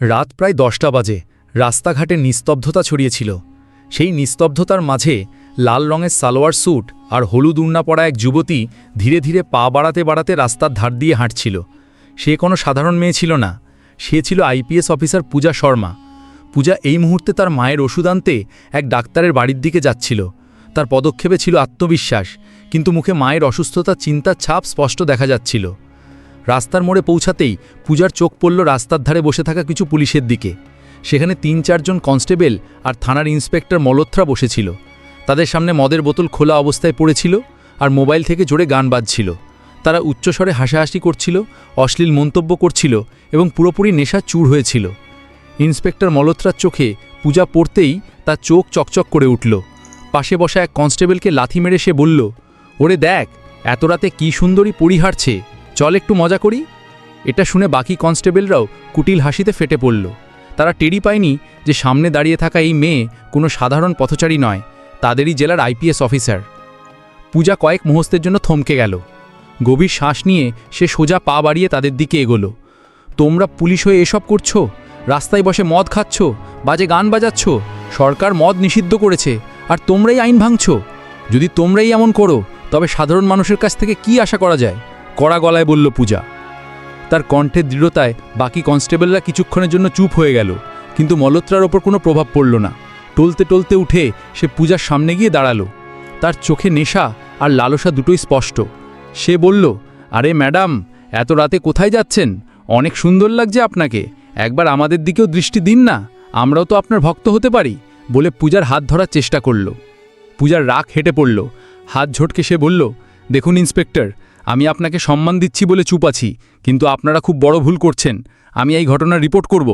রাত প্রায় দশটা বাজে। রাস্তাঘাটে নিস্তব্ধতা ছড়িয়েছিল। সেই নিস্তব্ধতার মাঝে লাল রঙের সালোয়ার স্যুট আর হলুদ উন্না পড়া এক যুবতী ধীরে ধীরে পা বাড়াতে বাড়াতে রাস্তার ধার দিয়ে হাঁটছিল। সে কোনো সাধারণ মেয়ে ছিল না। সে ছিল আইপিএস অফিসার পূজা শর্মা। পূজা এই মুহূর্তে তার মায়ের ওষুধ আনতে এক ডাক্তারের বাড়ির দিকে যাচ্ছিল। তার পদক্ষেপে ছিল আত্মবিশ্বাস, কিন্তু মুখে মায়ের অসুস্থতা চিন্তার ছাপ স্পষ্ট দেখা যাচ্ছিল। রাস্তার মোড়ে পৌঁছাতেই পূজার চোখ পড়ল রাস্তার ধারে বসে থাকা কিছু পুলিশের দিকে। সেখানে তিন চারজন কনস্টেবল আর থানার ইন্সপেক্টর মলত্রা বসেছিল। তাদের সামনে মদের বোতল খোলা অবস্থায় পড়েছিল আর মোবাইল থেকে জোরে গান বাজছিল। তারা উচ্চস্বরে হাসাহাসি করছিল, অশ্লীল মন্তব্য করছিল এবং পুরোপুরি নেশা চুর হয়েছিল। ইন্সপেক্টর মলত্রার চোখে পূজা পড়তেই তার চোখ চকচক করে উঠল। পাশে বসা এক কনস্টেবলকে লাথি মেরে সে বলল, ওরে দেখ, এত রাতে কী সুন্দরী পরি হাঁটছে চল একটু মজা করি। এটা শুনে বাকি কনস্টেবলরাও কুটিল হাসিতে ফেটে পড়ল। তারা টেরি পায়নি যে সামনে দাঁড়িয়ে থাকা এই মেয়ে কোনো সাধারণ পথচারী নয়, তাদেরই জেলার আইপিএস অফিসার। পূজা কয়েক মুহূর্তের জন্য থমকে গেল। গভীর শ্বাস নিয়ে সে সোজা পা বাড়িয়ে তাদের দিকে এগোলো। তোমরা পুলিশ হয়ে এসব করছ? রাস্তায় বসে মদ খাচ্ছ? বাজে গান বাজাচ্ছ? সরকার মদ নিষিদ্ধ করেছে, আর তোমরাই আইন ভাঙছ? যদি তোমরাই এমন করো, তবে সাধারণ মানুষের কাছ থেকে কি আশা করা যায়? কড়া গলায় বলল, পূজা, তার কণ্ঠের দৃঢ়তায় বাকি কনস্টেবলরা কিছুক্ষণের জন্য চুপ হয়ে গেল। কিন্তু মলত্রার ওপর কোনো প্রভাব পড়ল না। টলতে টলতে উঠে সে পূজার সামনে গিয়ে দাঁড়াল। তার চোখে নেশা আর লালসা দুটোই স্পষ্ট। সে বলল, আরে ম্যাডাম, এত রাতে কোথায় যাচ্ছেন? অনেক সুন্দর লাগছে আপনাকে। একবার আমাদের দিকেও দৃষ্টি দিন না। আমরাও তো আপনার ভক্ত হতে পারি, বলে পূজার হাত ধরার চেষ্টা করল। পূজার রাগ হেঁটে পড়ল। হাত ঝটকে সে বলল, দেখুন ইন্সপেক্টর আমি আপনাকে সম্মান দিচ্ছি বলে চুপ আছি, কিন্তু আপনারা খুব বড় ভুল করছেন। আমি এই ঘটনার রিপোর্ট করব।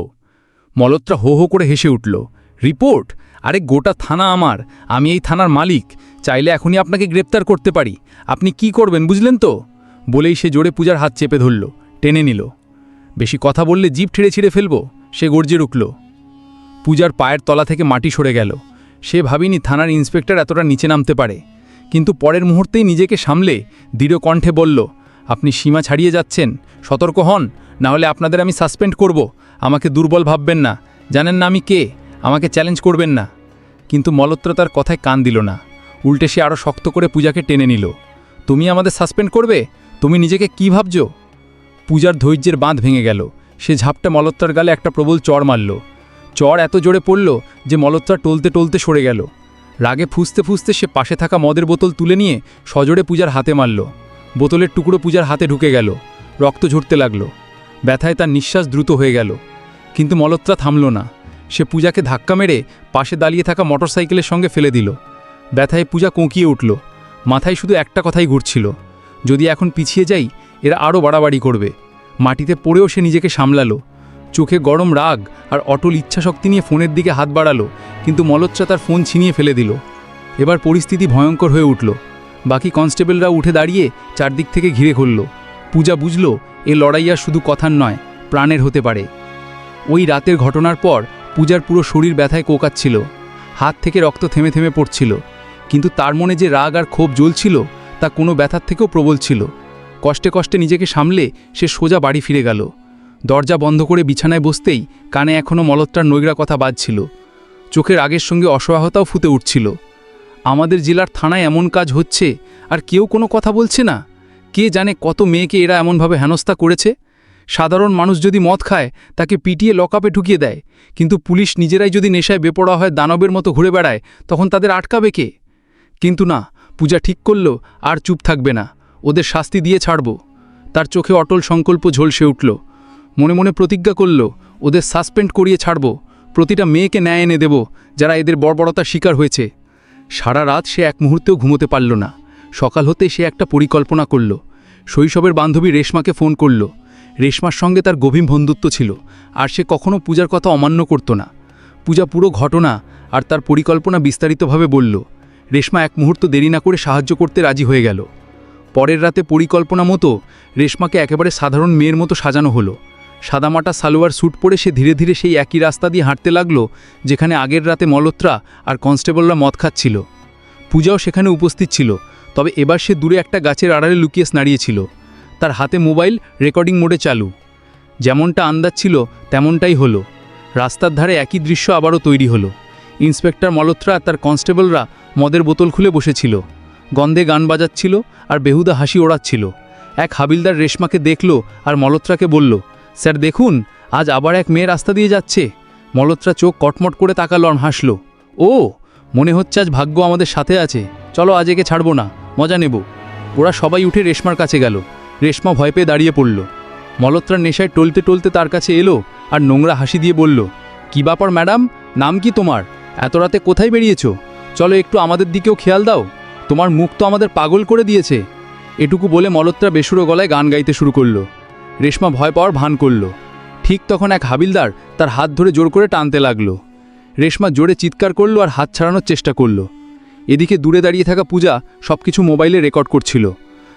মলত্রা হো হো করে হেসে উঠল, রিপোর্ট? আরে গোটা থানা আমার। আমি এই থানার মালিক। চাইলে এখনই আপনাকে গ্রেপ্তার করতে পারি। আপনি কি করবেন বুঝলেন তো? বলেই সে জোরে পূজার হাত চেপে ধরল, টেনে নিল। বেশি কথা বললে জিভ ঠেড়ে ছিঁড়ে ফেলব? সে গর্জে উঠল পূজার পায়ের তলা থেকে মাটি সরে গেল। সে ভাবিনি থানার ইন্সপেক্টর এতটা নিচে নামতে পারে। কিন্তু পরের মুহূর্তেই নিজেকে সামলে দৃঢ় কণ্ঠে বলল, আপনি সীমা ছাড়িয়ে যাচ্ছেন, সতর্ক হন, না হলে আপনাদের আমি সাসপেন্ড করব। আমাকে দুর্বল ভাববেন না। জানেন না আমি কে, আমাকে চ্যালেঞ্জ করবেন না। কিন্তু মলত্র তার কথায় কান দিল না। উল্টে সে আরও শক্ত করে পূজাকে টেনে নিল। তুমি আমাদের সাসপেন্ড করবে? তুমি নিজেকে কি ভাবছ? পূজার ধৈর্যের বাঁধ ভেঙে গেল। সে ঝাপটা মলত্রার গালে একটা প্রবল চড় মারল। চড় এত জোরে পড়ল যে মলত্রা টলতে টলতে সরে গেল। রাগে ফুসতে ফুসতে সে পাশে থাকা মদের বোতল তুলে নিয়ে সজোরে পূজার হাতে মারল। বোতলের টুকরো পূজার হাতে ঢুকে গেল। রক্ত ঝরতে লাগল। ব্যথায় তার নিঃশ্বাস দ্রুত হয়ে গেল। কিন্তু মলত্রা থামল না। সে পূজাকে ধাক্কা মেরে পাশে দাঁড়িয়ে থাকা মোটরসাইকেলের সঙ্গে ফেলে দিল। ব্যথায় পূজা কোঁকিয়ে উঠল। মাথায় শুধু একটা কথাই ঘুরছিল। যদি এখন পিছিয়ে যাই, এরা আরও বাড়াবাড়ি করবে। মাটিতে পড়েও সে নিজেকে সামলালো। চোখে গরম রাগ আর অটল ইচ্ছাশক্তি নিয়ে ফোনের দিকে হাত বাড়ালো, কিন্তু মলচ্চা তার ফোন ছিনিয়ে ফেলে দিল। এবার পরিস্থিতি ভয়ঙ্কর হয়ে উঠল। বাকি কনস্টেবলরা উঠে দাঁড়িয়ে চারদিক থেকে ঘিরে খুলল। পূজা বুঝল, এ লড়াই আর শুধু কথার নয়, প্রাণের হতে পারে। ওই রাতের ঘটনার পর পূজার পুরো শরীর ব্যথায় কোকাচ্ছিল। হাত থেকে রক্ত থেমে থেমে পড়ছিল। কিন্তু তার মনে যে রাগ আর ক্ষোভ জ্বলছিল, তা কোনো ব্যথার থেকেও প্রবল ছিল। কষ্টে কষ্টে নিজেকে সামলে সে সোজা বাড়ি ফিরে গেল। দরজা বন্ধ করে বিছানায় বসতেই কানে এখনও মলত্রার নৈরা কথা বাজছিল। চোখের আগের সঙ্গে অসহায়তাও ফুটে উঠছিল। আমাদের জেলার থানায় এমন কাজ হচ্ছে, আর কেউ কোনো কথা বলছে না। কে জানে কত মেয়েকে এরা এমনভাবে হেনস্থা করেছে? সাধারণ মানুষ যদি মদ খায়, তাকে পিটিয়ে লকআপে ঢুকিয়ে দেয়। কিন্তু পুলিশ নিজেরাই যদি নেশায় বেপড়া হয় দানবের মতো ঘুরে বেড়ায়, তখন তাদের আটকাবে কে? কিন্তু না, পূজা ঠিক করল, আর চুপ থাকবে না। ওদের শাস্তি দিয়ে ছাড়ব। তার চোখে অটল সংকল্প ঝলসে উঠল। মনে মনে প্রতিজ্ঞা করল, ওদের সাসপেন্ড করিয়ে ছাড়ব। প্রতিটা মেয়েকে ন্যায় এনে দেব, যারা এদের বর্বরতার শিকার হয়েছে। সারা রাত সে এক মুহূর্তেও ঘুমোতে পারল না। সকাল হতে সে একটা পরিকল্পনা করল। শৈশবের বান্ধবী রেশমাকে ফোন করল। রেশমার সঙ্গে তার গভীর বন্ধুত্ব ছিল, আর সে কখনো পূজার কথা অমান্য করত না। পূজা পুরো ঘটনা আর তার পরিকল্পনা বিস্তারিতভাবে বলল। রেশমা এক মুহূর্ত দেরি না করে সাহায্য করতে রাজি হয়ে গেল। পরের রাতে পরিকল্পনা মতো রেশমাকে একেবারে সাধারণ মেয়ের মতো সাজানো হলো। সাদামাটা সালোয়ার স্যুট পরে সে ধীরে ধীরে সেই একই রাস্তা দিয়ে হাঁটতে লাগল, যেখানে আগের রাতে মলত্রা আর কনস্টেবলরা মদ খাচ্ছিল। পূজাও সেখানে উপস্থিত ছিল, তবে এবার সে দূরে একটা গাছের আড়ালে লুকিয়ে নাড়িয়েছিল তার হাতে মোবাইল রেকর্ডিং মোডে চালু। যেমনটা আন্দাজ ছিল, তেমনটাই হলো। রাস্তার ধারে একই দৃশ্য আবারও তৈরি হলো। ইন্সপেক্টর মলত্রা আর তার কনস্টেবলরা মদের বোতল খুলে বসেছিল। গন্ধে গান বাজাচ্ছিল আর বেহুদা হাসি ওড়াচ্ছিল। এক হাবিলদার রেশমাকে দেখল আর মলত্রাকে বলল স্যার দেখুন, আজ আবার এক মেয়ে রাস্তা দিয়ে যাচ্ছে। মলত্রা চোখ কটমট করে তাকালো আর হাসল। ও, মনে হচ্ছে আজ ভাগ্য আমাদের সাথে আছে। চলো আজ একে ছাড়বো না, মজা নেব। ওরা সবাই উঠে রেশমার কাছে গেল। রেশমা ভয় পেয়ে দাঁড়িয়ে পড়ল। মলত্রার নেশায় টলতে টলতে তার কাছে এলো আর নোংরা হাসি দিয়ে বলল, কি ব্যাপার ম্যাডাম? নাম কি তোমার? এত রাতে কোথায় বেরিয়েছো? চলো একটু আমাদের দিকেও খেয়াল দাও। তোমার মুখ তো আমাদের পাগল করে দিয়েছে। এটুকু বলে মলত্রা বেসুরো গলায় গান গাইতে শুরু করল। রেশমা ভয় পাওয়ার ভান করল। ঠিক তখন এক হাবিলদার তার হাত ধরে জোর করে টানতে লাগল। রেশমা জোরে চিৎকার করল আর হাত ছাড়ানোর চেষ্টা করল। এদিকে দূরে দাঁড়িয়ে থাকা পূজা সব কিছু মোবাইলে রেকর্ড করছিল।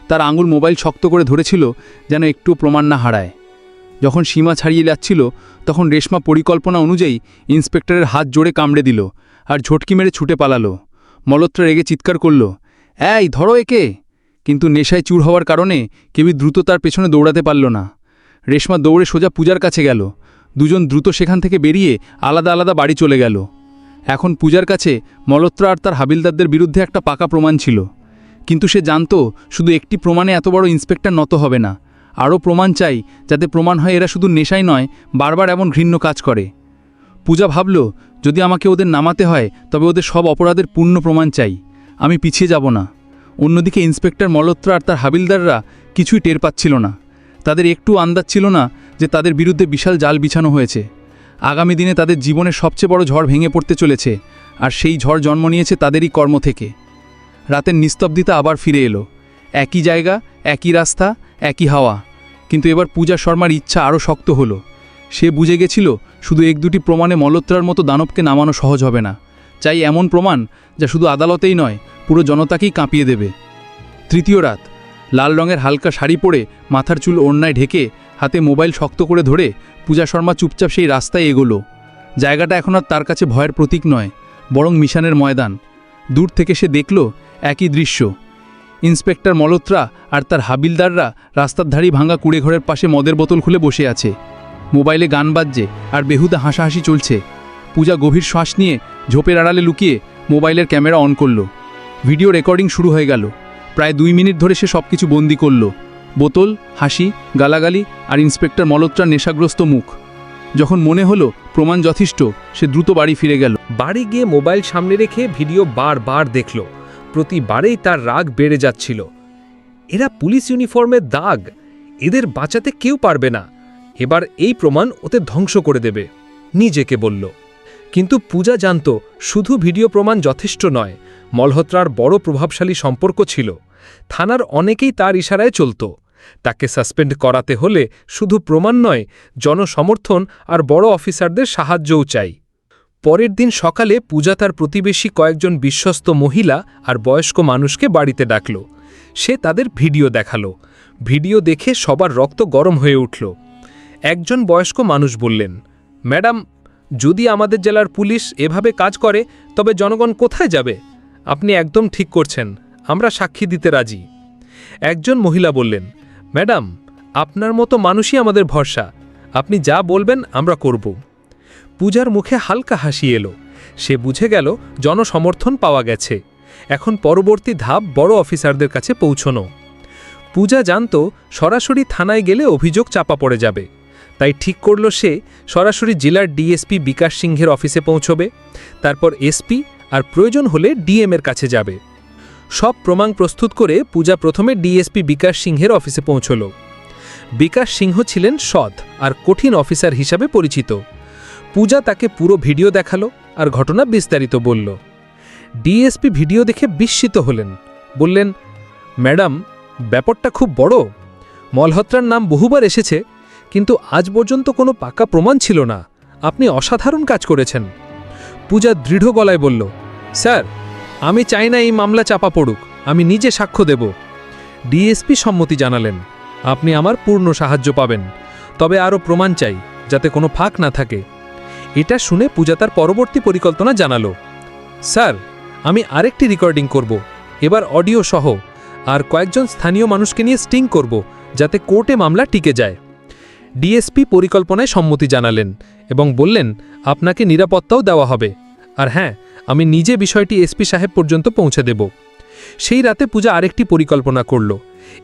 তার আঙুল মোবাইল শক্ত করে ধরেছিল যেন একটু প্রমাণ না হারায়। যখন সীমা ছাড়িয়ে যাচ্ছিল, তখন রেশমা পরিকল্পনা অনুযায়ী ইন্সপেক্টরের হাত জোরে কামড়ে দিল আর ঝটকি মেরে ছুটে পালালো। মলত্রা রেগে চিৎকার করল, এই, ধরো একে! কিন্তু নেশায় চুর হওয়ার কারণে কেউই দ্রুত তার পেছনে দৌড়াতে পারল না। রেশমা দৌড়ে সোজা পূজার কাছে গেল। দুজন দ্রুত সেখান থেকে বেরিয়ে আলাদা আলাদা বাড়ি চলে গেল। এখন পূজার কাছে মলত্রা আর তার হাবিলদারদের বিরুদ্ধে একটা পাকা প্রমাণ ছিল। কিন্তু সে জানত শুধু একটি প্রমাণে এত বড় ইন্সপেক্টর নত হবে না। আরও প্রমাণ চাই যাতে প্রমাণ হয় এরা শুধু নেশাই নয়, বারবার এমন ঘৃণ্য কাজ করে। পূজা ভাবল, যদি আমাকে ওদের নামাতে হয়, তবে ওদের সব অপরাধের পূর্ণ প্রমাণ চাই। আমি পিছিয়ে যাব না। অন্যদিকে ইন্সপেক্টর মলত্রা আর তার হাবিলদাররা কিছুই টের পাচ্ছিল না। তাদের একটু আন্দাজ ছিল না যে তাদের বিরুদ্ধে বিশাল জাল বিছানো হয়েছে। আগামী দিনে তাদের জীবনের সবচেয়ে বড় ঝড় ভেঙে পড়তে চলেছে আর সেই ঝড় জন্ম নিয়েছে তাদেরই কর্ম থেকে। রাতের নিস্তব্ধতা আবার ফিরে এলো। একই জায়গা, একই রাস্তা, একই হাওয়া। কিন্তু এবার পূজা শর্মার ইচ্ছা আরও শক্ত হলো। সে বুঝে গেছিল শুধু এক দুটি প্রমাণে মলত্রার মতো দানবকে নামানো সহজ হবে না। চাই এমন প্রমাণ যা শুধু আদালতেই নয়, পুরো জনতাকেই কাঁপিয়ে দেবে। তৃতীয় রাত, লাল রঙের হালকা শাড়ি পরে মাথার চুল ওড়নায় ঢেকে হাতে মোবাইল শক্ত করে ধরে পূজা শর্মা চুপচাপ সেই রাস্তায় এগোলো। জায়গাটা এখন আর তার কাছে ভয়ের প্রতীক নয়, বরং মিশনের ময়দান। দূর থেকে সে দেখল একই দৃশ্য। ইন্সপেক্টর মলত্রা আর তার হাবিলদাররা রাস্তার ধারি ভাঙা কুড়েঘরের পাশে মদের বোতল খুলে বসে আছে। মোবাইলে গান বাজছে আর বেহুদা হাসাহাসি চলছে। পূজা গভীর শ্বাস নিয়ে ঝোপের আড়ালে লুকিয়ে মোবাইলের ক্যামেরা অন করল। ভিডিও রেকর্ডিং শুরু হয়ে গেল। প্রায় দুই মিনিট ধরে সে সব কিছু বন্দি করল। বোতল, হাসি, গালাগালি আর ইন্সপেক্টর মলত্রার নেশাগ্রস্ত মুখ। যখন মনে হলো প্রমাণ যথেষ্ট, সে দ্রুত বাড়ি ফিরে গেল। বাড়ি গিয়ে মোবাইল সামনে রেখে ভিডিও বারবার দেখল। প্রতিবারেই তার রাগ বেড়ে যাচ্ছিল। এরা পুলিশ ইউনিফর্মের দাগ। এদের বাঁচাতে কেউ পারবে না। এবার এই প্রমাণ ওতে ধ্বংস করে দেবে। নিজেকে বলল। কিন্তু পূজা জানত, শুধু ভিডিও প্রমাণ যথেষ্ট নয়, মলহোত্রার বড় প্রভাবশালী সম্পর্ক ছিল। থানার অনেকেই তার ইশারায় চলত। তাকে সাসপেন্ড করাতে হলে শুধু প্রমাণ নয়, জনসমর্থন আর বড় অফিসারদের সাহায্যও চাই। পরের দিন সকালে পূজা তার প্রতিবেশী কয়েকজন বিশ্বস্ত মহিলা আর বয়স্ক মানুষকে বাড়িতে ডাকল। সে তাদের ভিডিও দেখাল। ভিডিও দেখে সবার রক্ত গরম হয়ে উঠল। একজন বয়স্ক মানুষ বললেন, ম্যাডাম যদি আমাদের জেলার পুলিশ এভাবে কাজ করে, তবে জনগণ কোথায় যাবে? আপনি একদম ঠিক করছেন, আমরা সাক্ষী দিতে রাজি। একজন মহিলা বললেন, ম্যাডাম, আপনার মতো মানুষই আমাদের ভরসা। আপনি যা বলবেন, আমরা করব। পূজার মুখে হালকা হাসি এলো। সে বুঝে গেল, জনসমর্থন পাওয়া গেছে। এখন পরবর্তী ধাপ বড় অফিসারদের কাছে পৌঁছনো। পূজা জানত, সরাসরি থানায় গেলে অভিযোগ চাপা পড়ে যাবে। তাই ঠিক করল সে সরাসরি জেলার ডিএসপি বিকাশ সিংহের অফিসে পৌঁছবে। তারপর এসপি আর প্রয়োজন হলে ডিএম এর কাছে যাবে। সব প্রমাণ প্রস্তুত করে পূজা প্রথমে ডিএসপি বিকাশ সিংহের অফিসে পৌঁছল। বিকাশ সিংহ ছিলেন সৎ আর কঠিন অফিসার হিসাবে পরিচিত। পূজা তাকে পুরো ভিডিও দেখাল আর ঘটনা বিস্তারিত বলল। ডিএসপি ভিডিও দেখে বিস্মিত হলেন। বললেন, ম্যাডাম, ব্যাপারটা খুব বড়। মলহোত্রার নাম বহুবার এসেছে কিন্তু আজ পর্যন্ত কোনো পাকা প্রমাণ ছিল না। আপনি অসাধারণ কাজ করেছেন। পূজা দৃঢ় গলায় বলল, স্যার, আমি চাই না এই মামলা চাপা পড়ুক। আমি নিজে সাক্ষ্য দেব। ডিএসপি সম্মতি জানালেন, আপনি আমার পূর্ণ সাহায্য পাবেন। তবে আরও প্রমাণ চাই, যাতে কোনো ফাঁক না থাকে। এটা শুনে পূজা তার পরবর্তী পরিকল্পনা জানালো, স্যার, আমি আরেকটি রেকর্ডিং করব। এবার অডিও সহ আর কয়েকজন স্থানীয় মানুষকে নিয়ে স্টিং করব, যাতে কোর্টে মামলা টিকে যায়। ডিএসপি পরিকল্পনায় সম্মতি জানালেন এবং বললেন, আপনাকে নিরাপত্তাও দেওয়া হবে। আর হ্যাঁ আমি নিজে বিষয়টি এসপি সাহেব পর্যন্ত পৌঁছে দেব। সেই রাতে পূজা আরেকটি পরিকল্পনা করল।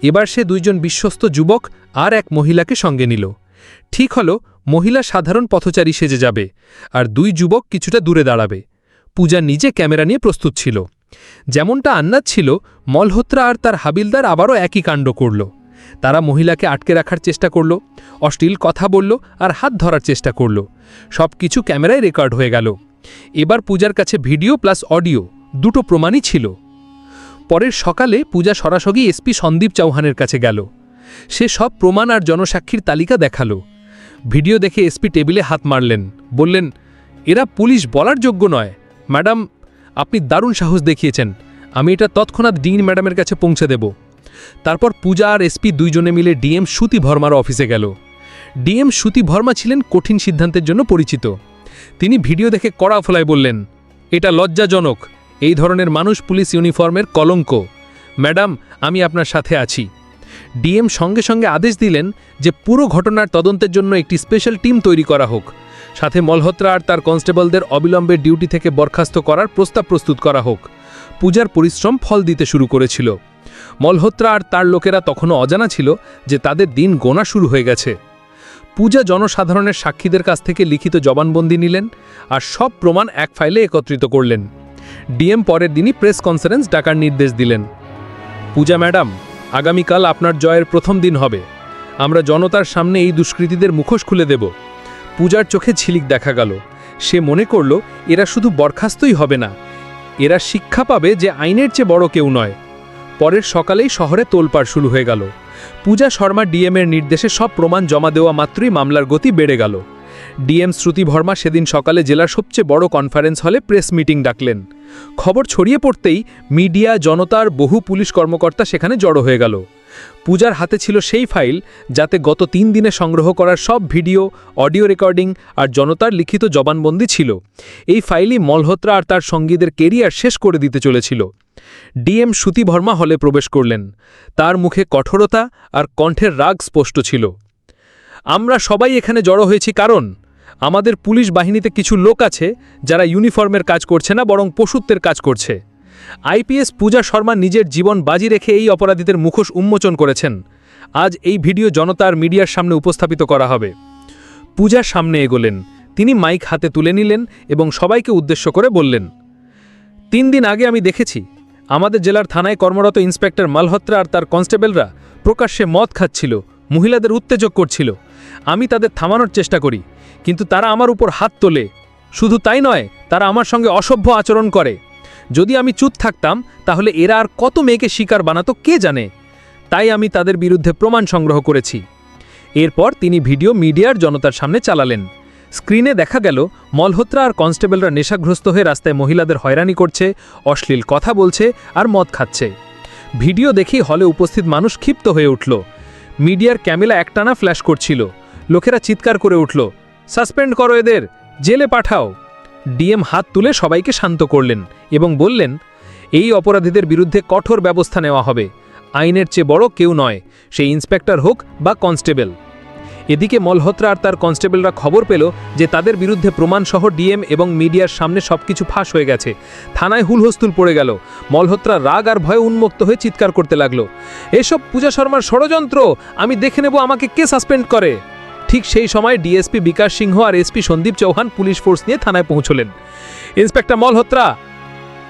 এবার সে দুইজন বিশ্বস্ত যুবক আর এক মহিলাকে সঙ্গে নিল। ঠিক হল, মহিলা সাধারণ পথচারী সেজে যাবে আর দুই যুবক কিছুটা দূরে দাঁড়াবে। পূজা নিজে ক্যামেরা নিয়ে প্রস্তুত ছিল। যেমনটা আন্নাজ ছিল, মলহোত্রা আর তার হাবিলদার আবারও একই কাণ্ড করল। তারা মহিলাকে আটকে রাখার চেষ্টা করল, অশ্লীল কথা বলল আর হাত ধরার চেষ্টা করল। সব কিছু ক্যামেরায় রেকর্ড হয়ে গেল। এবার পূজার কাছে ভিডিও প্লাস অডিও দুটো প্রমাণই ছিল। পরের সকালে পূজা সরাসরি এসপি সন্দীপ চৌহানের কাছে গেল। সে সব প্রমাণ আর জনসাক্ষীর তালিকা দেখাল। ভিডিও দেখে এসপি টেবিলে হাত মারলেন, বললেন, এরা পুলিশ বলার যোগ্য নয়। ম্যাডাম, আপনি দারুণ সাহস দেখিয়েছেন। আমি এটা তৎক্ষণাৎ ডিন ম্যাডামের কাছে পৌঁছে দেব। তারপর পূজা আর এসপি দুইজনে মিলে ডিএম সুতি ভর্মার অফিসে গেল। ডিএম সুতি ভর্মা ছিলেন কঠিন সিদ্ধান্তের জন্য পরিচিত। তিনি ভিডিও দেখে কড়া ফলায় বললেন, এটা লজ্জাজনক। এই ধরনের মানুষ পুলিশ ইউনিফর্মের কলঙ্ক। ম্যাডাম, আমি আপনার সাথে আছি। ডিএম সঙ্গে সঙ্গে আদেশ দিলেন যে পুরো ঘটনার তদন্তের জন্য একটি স্পেশাল টিম তৈরি করা হোক। সাথে মলহোত্রা আর তার কনস্টেবলদের অবিলম্বে ডিউটি থেকে বরখাস্ত করার প্রস্তাব প্রস্তুত করা হোক। পূজার পরিশ্রম ফল দিতে শুরু করেছিল। মলহোত্রা আর তার লোকেরা তখনও অজানা ছিল যে তাদের দিন গোনা শুরু হয়ে গেছে। পূজা জনসাধারণের সাক্ষীদের কাছ থেকে লিখিত জবানবন্দি নিলেন আর সব প্রমাণ এক ফাইলে একত্রিত করলেন। ডিএম পরের দিনই প্রেস কনফারেন্স ডাকার নির্দেশ দিলেন। পূজা ম্যাডাম, আগামীকাল আপনার জয়ের প্রথম দিন হবে। আমরা জনতার সামনে এই দুষ্কৃতীদের মুখোশ খুলে দেব। পূজার চোখে ঝিলিক দেখা গেল। সে মনে করল, এরা শুধু বরখাস্তই হবে না। এরা শিক্ষা পাবে যে আইনের চেয়ে বড় কেউ নয়। পরের সকালেই শহরে তোলপাড় শুরু হয়ে গেল। পূজা শর্মা ডিএমের নির্দেশে সব প্রমাণ জমা দেওয়া মাত্রই মামলার গতি বেড়ে গেল। ডিএম শ্রুতি ভর্মা সেদিন সকালে জেলার সবচেয়ে বড় কনফারেন্স হলে প্রেস মিটিং ডাকলেন। খবর ছড়িয়ে পড়তেই মিডিয়া, জনতার বহু পুলিশ কর্মকর্তা সেখানে জড়ো হয়ে গেল। পূজার হাতে ছিল সেই ফাইল যাতে গত তিন দিনে সংগ্রহ করার সব ভিডিও, অডিও রেকর্ডিং আর জনতার লিখিত জবানবন্দি ছিল। এই ফাইলই মলহোত্রা আর তার সঙ্গীদের কেরিয়ার শেষ করে দিতে চলেছিল। ডিএম সুতি ভর্মা হলে প্রবেশ করলেন। তার মুখে কঠোরতা আর কণ্ঠের রাগ স্পষ্ট ছিল। আমরা সবাই এখানে জড়ো হয়েছি কারণ, আমাদের পুলিশ বাহিনীতে কিছু লোক আছে যারা ইউনিফর্মের কাজ করছে না, বরং পশুত্বের কাজ করছে। আইপিএস পূজা শর্মা নিজের জীবন বাজি রেখে এই অপরাধীদের মুখোশ উন্মোচন করেছেন। আজ এই ভিডিও জনতার মিডিয়ার সামনে উপস্থাপিত করা হবে। পূজার সামনে এগোলেন। তিনি মাইক হাতে তুলে নিলেন এবং সবাইকে উদ্দেশ্য করে বললেন, তিন দিন আগে আমি দেখেছি, আমাদের জেলার থানায় কর্মরত ইন্সপেক্টর মালহোত্রা আর তার কনস্টেবলরা প্রকাশ্যে মদ খাচ্ছিল, মহিলাদের উত্তেজক করছিল। আমি তাদের থামানোর চেষ্টা করি, কিন্তু তারা আমার উপর হাত তোলে। শুধু তাই নয়, তারা আমার সঙ্গে অসভ্য আচরণ করে। যদি আমি চুপ থাকতাম, তাহলে এরা আর কত মেয়েকে শিকার বানাতো কে জানে? তাই আমি তাদের বিরুদ্ধে প্রমাণ সংগ্রহ করেছি। এরপর তিনি ভিডিও মিডিয়ার জনতার সামনে চালালেন। স্ক্রিনে দেখা গেল, মলহোত্রা আর কনস্টেবলরা নেশাগ্রস্ত হয়ে রাস্তায় মহিলাদের হয়রানি করছে, অশ্লীল কথা বলছে আর মদ খাচ্ছে। ভিডিও দেখেই হলে উপস্থিত মানুষ ক্ষিপ্ত হয়ে উঠল। মিডিয়ার ক্যামেরা একটানা ফ্ল্যাশ করছিল। লোকেরা চিৎকার করে উঠল, সাসপেন্ড করো এদের! জেলে পাঠাও! ডিএম হাত তুলে সবাইকে শান্ত করলেন এবং বললেন, এই অপরাধীদের বিরুদ্ধে কঠোর ব্যবস্থা নেওয়া হবে। আইনের চেয়ে বড় কেউ নয়, সে ইন্সপেক্টর হোক বা কনস্টেবল। এদিকে মলহোত্রা আর তার কনস্টেবলরা খবর পেল যে তাদের বিরুদ্ধে প্রমাণসহ ডিএম এবং মিডিয়ার সামনে সবকিছু ফাঁস হয়ে গেছে। থানায় হুলহস্তুল পড়ে গেল। মলহোত্রা রাগ আর ভয়ে উন্মুক্ত হয়ে চিৎকার করতে লাগল, এসব পূজা শর্মার ষড়যন্ত্র! আমি দেখে নেব আমাকে কে সাসপেন্ড করে? ঠিক সেই সময় ডিএসপি বিকাশ সিংহ আর SP Sandip Chauhan police force নিয়ে থানায় পৌঁছলেন। ইন্সপেক্টর মলহোত্রা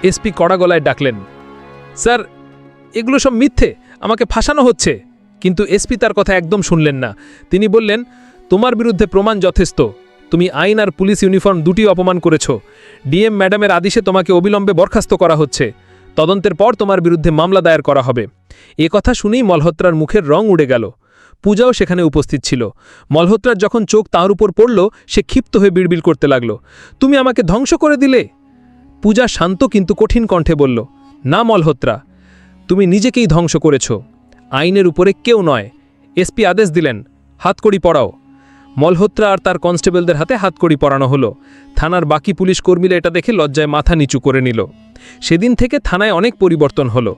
এসপি কড়া গলায় ডাকলেন, স্যার, এগুলো সব মিথ্যে, আমাকে ফাঁসানো হচ্ছে। কিন্তু এসপি তার কথা একদম শুনলেন না। তিনি বললেন, তোমার বিরুদ্ধে প্রমাণ যথেষ্ট। তুমি আইন আর পুলিশ ইউনিফর্ম দুটি অপমান করেছ। ডিএম ম্যাডামের আদেশে তোমাকে অবিলম্বে বরখাস্ত করা হচ্ছে। তদন্তের পর তোমার বিরুদ্ধে মামলা দায়ের করা হবে। এ কথা শুনেই মলহোত্রার মুখের রং উড়ে গেল। পূজাও সেখানে উপস্থিত ছিল। মলহোত্রার যখন চোখ তাঁর উপর পড়ল, সে ক্ষিপ্ত হয়ে বিড়বিড় করতে লাগল। তুমি আমাকে ধ্বংস করে দিলে? পূজা শান্ত কিন্তু কঠিন কণ্ঠে বলল, না মলহোত্রা, তুমি নিজেকেই ধ্বংস করেছ। আইনের উপরে কেউ নয়। এসপি আদেশ দিলেন, হাতকড়ি পড়াও মলহোত্রা আর তার কনস্টেবলদের হাতে হাতকড়ি পরানো হলো। থানার বাকি পুলিশ কর্মীরা এটা দেখে লজ্জায় মাথা নিচু করে নিল। সেদিন থেকে থানায় অনেক পরিবর্তন হলো।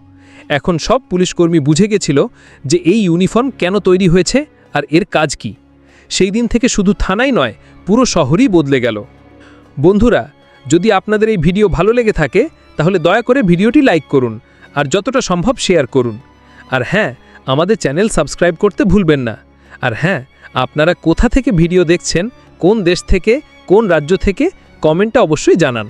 এখন সব পুলিশকর্মী বুঝে গেছিল যে এই ইউনিফর্ম কেন তৈরি হয়েছে আর এর কাজ কি। সেই দিন থেকে শুধু থানাই নয়, পুরো শহরই বদলে গেল। বন্ধুরা, যদি আপনাদের এই ভিডিও ভালো লেগে থাকে, তাহলে দয়া করে ভিডিওটি লাইক করুন আর যতটা সম্ভব শেয়ার করুন। আর হ্যাঁ আমাদের চ্যানেল সাবস্ক্রাইব করতে ভুলবেন না। আর হ্যাঁ আপনারা কোথা থেকে ভিডিও দেখছেন, কোন দেশ থেকে, কোন রাজ্য থেকে কমেন্টটা অবশ্যই জানান।